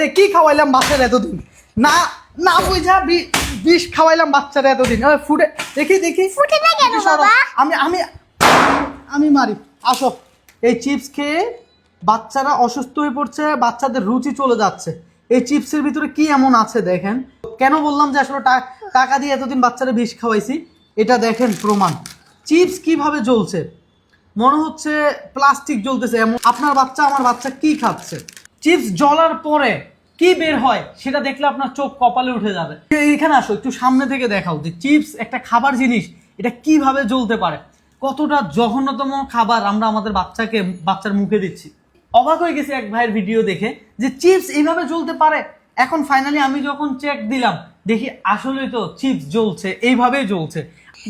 রে কি খাওয়াইলাম বাচ্চারা এতদিন? না না বুঝা বিষ খাওয়াইলাম বাচ্চারা এতদিন। ফুটে দেখি দেখি। ফুটে না কেন বাবা? আমি আমি আমি মারি। আসো। এই চিপস খেয়ে বাচ্চারা অসুস্থ হয়ে পড়ছে বাচ্চাদের রুচি চলে যাচ্ছে। এই চিপসের ভিতরে কি এমন আছে দেখেন? কেন বললাম যে আসলে টাকা দিয়ে এতদিন বাচ্চারা বিষ খাওয়াইছি? এটা দেখেন প্রমাণ। চিপস কীভাবে জ্বলছে? মনে হচ্ছে প্লাস্টিক জ্বলতেছে। এমন আপনার বাচ্চা আমার বাচ্চা কি খাচ্ছে? চিপস জ্বলার পরে কি বের হয় সেটা দেখলে আপনার চোখ কপালে উঠে যাবে। এখানে আসো, একটু সামনে থেকে দেখাও যে চিপস একটা খাবার জিনিস, এটা কীভাবে জ্বলতে পারে? কতটা জঘন্যতম খাবার আমরা আমাদের বাচ্চাকে, বাচ্চার মুখে দিচ্ছি। অবাক হয়ে গেছি এক ভাইয়ের ভিডিও দেখে যে চিপস এইভাবে জ্বলতে পারে। এখন ফাইনালি আমি যখন চেক দিলাম, দেখি আসলেই তো চিপস জ্বলছে, এইভাবেই জ্বলছে।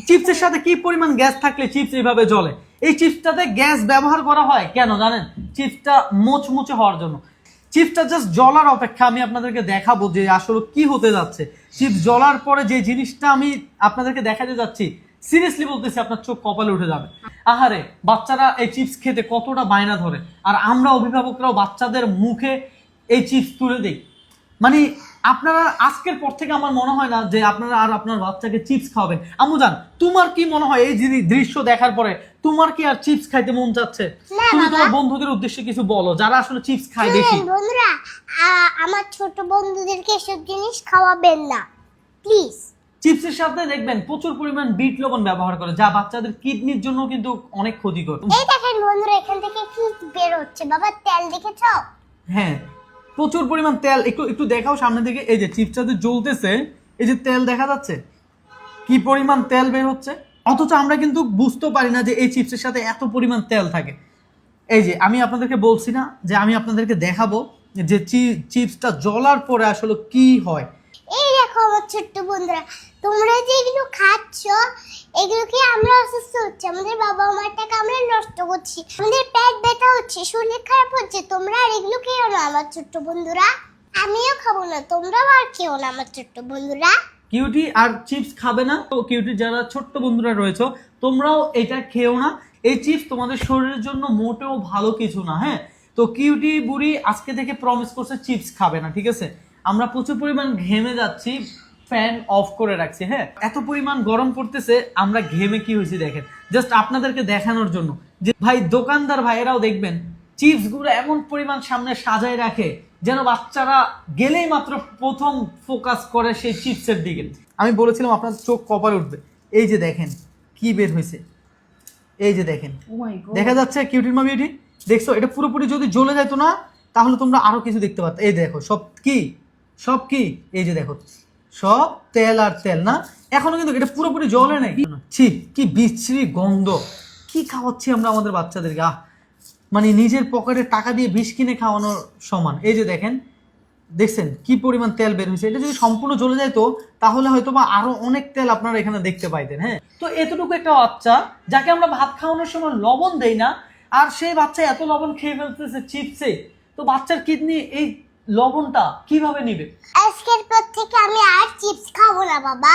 চিপসের সাথে কি পরিমাণ গ্যাস থাকলে চিপস এইভাবে জ্বলে? এই চিপসটাতে গ্যাস ব্যবহার করা হয় কেন জানেন? চিপসটা মোচমুচে হওয়ার জন্য। চিপসটা জাস্ট জলার অপেক্ষা আমি আপনাদেরকে দেখাবো যে আসলে কি হতে যাচ্ছে। চিপস জলার পরে যে জিনিসটা আমি আপনাদেরকে দেখাতে যাচ্ছি সিরিয়াসলি বলতেছি আপনার চোখ কপালে উঠে যাবে। আহারে, বাচ্চারা এই চিপস খেতে কতটা বায়না ধরে। আর আমরা অভিভাবকরাও বাচ্চাদের মুখে এই চিপস তুলে দিই। মানে আপনারা আজকের পর থেকে আমার মনে হয় না যে আপনারা আর আপনার বাচ্চাকে চিপস খাওয়াবেন। আমুজান তোমার কি মনে হয় এই জিনিস দৃশ্য দেখার পরে তোমার কি আর চিপস খাইতে মন চাচ্ছে তুমি তোমার বন্ধুদের উদ্দেশ্যে কিছু বলো যারা আসলে চিপস খায় বেশি। শুনুন বন্ধুরা আমার ছোট বন্ধুদেরকে এসব জিনিস খাওয়াবেন না। প্লিজ। চিপসের সাথে দেখবেন প্রচুর পরিমাণ বিট লবণ ব্যবহার করে যা বাচ্চাদের কিডনির জন্য কিন্তু অনেক ক্ষতিকর। এই দেখেন বন্ধুরা এখান থেকে কি বের হচ্ছে? বাবা তেল দেখেছ? হ্যাঁ। প্রচুর পরিমাণ তেল। একটু একটু দেখাও সামনে থেকে এই যে চিপসটাতে জ্বলতেছে, এই যে তেল দেখা যাচ্ছে, কি পরিমাণ তেল বের হচ্ছে? অথচ আমরা কিন্তু বুঝতে পারি না যে এই চিপসের সাথে এত পরিমাণ তেল থাকে। এই যে, আমি আপনাদেরকে বলছি না যে আমি আপনাদেরকে দেখাবো যে চিপসটা জ্বলার পরে আসলে কি হয়। আমার ছোট্ট বন্ধুরা, তোমরা যে এগুলো খাচ্ছ, এগুলো কি আমরা অসুস্থ হচ্ছে? আমাদের বাবা মার টাকা আমরা নষ্ট করছি। আমাদের পেট ব্যথা হচ্ছে, শরীর খারাপ হচ্ছে, তোমরা আর এগুলো খেও না আমার ছোট্ট বন্ধুরা। আমিও খাব না, তোমরাও আর খেও না আমার ছোট্ট বন্ধুরা। কিউটি আর চিপস খাবে না। তো কিউটি, যারা ছোট্ট বন্ধুরা রয়েছে, তোমরাও এটা খেও না। এই চিপস তোমাদের শরীরের জন্য মোটেও ভালো কিছু না হ্যাঁ? তো কিউটি বুড়ি আজকে থেকে প্রমিস করছে, চিপস খাবে না, ঠিক আছে? আমরা প্রচুর পরিমাণ ঘেমে যাচ্ছি ফ্যান অফ করে রাখছি হ্যাঁ? এত পরিমাণ গরম পড়তেছে আমরা ঘেমে কি হয়েছি দেখেন। জাস্ট আপনাদেরকে দেখানোর জন্য যে ভাই দোকানদার ভাইয়েরাও দেখবেন চিপসগুলো এমন পরিমাণ সামনে সাজায় রাখে যেন বাচ্চারা গেলেই মাত্র প্রথম ফোকাস করে সেই চিপসের দিকে। আমি বলেছিলাম আপনার চোখ কপালে উঠবে। এই যে দেখেন কি বের হয়েছে। এই যে দেখেন। দেখা যাচ্ছে কিউটির মা বিউটি দেখছ এটা পুরোপুরি যদি জ্বলে যেত না তাহলে তোমরা আরও কিছু দেখতে পারতো। এই দেখো সব কি? সব কি? এই যে দেখো, সব তেল আর তেল না? এখনও কিন্তু এটা পুরোপুরি জ্বলে নেই। ছি, কি বিচ্ছিরি গন্ধ। কি খাওয়াচ্ছি আমরা আমাদের বাচ্চাদেরকে? আহ মানে নিজের পকেটে টাকা দিয়ে বিষ কিনে খাওয়ানোর সমান। এই যে দেখেন, দেখছেন কি পরিমাণ তেল বের হয়েছে? এটা যদি সম্পূর্ণ জ্বলে যায় তো, তাহলে হয়তো বা আরও অনেক তেল আপনারা এখানে দেখতে পাইতেন হ্যাঁ? তো এতটুকু একটা বাচ্চা, যাকে আমরা ভাত খাওয়ানোর সময় লবণ দেই না, আর সেই বাচ্চা এত লবণ খেয়ে ফেলতেছে, চিপসে। তো বাচ্চার কিডনি এই লবণটা কীভাবে নিবে? আজকের পর থেকে আমি আর চিপস খাব না বাবা।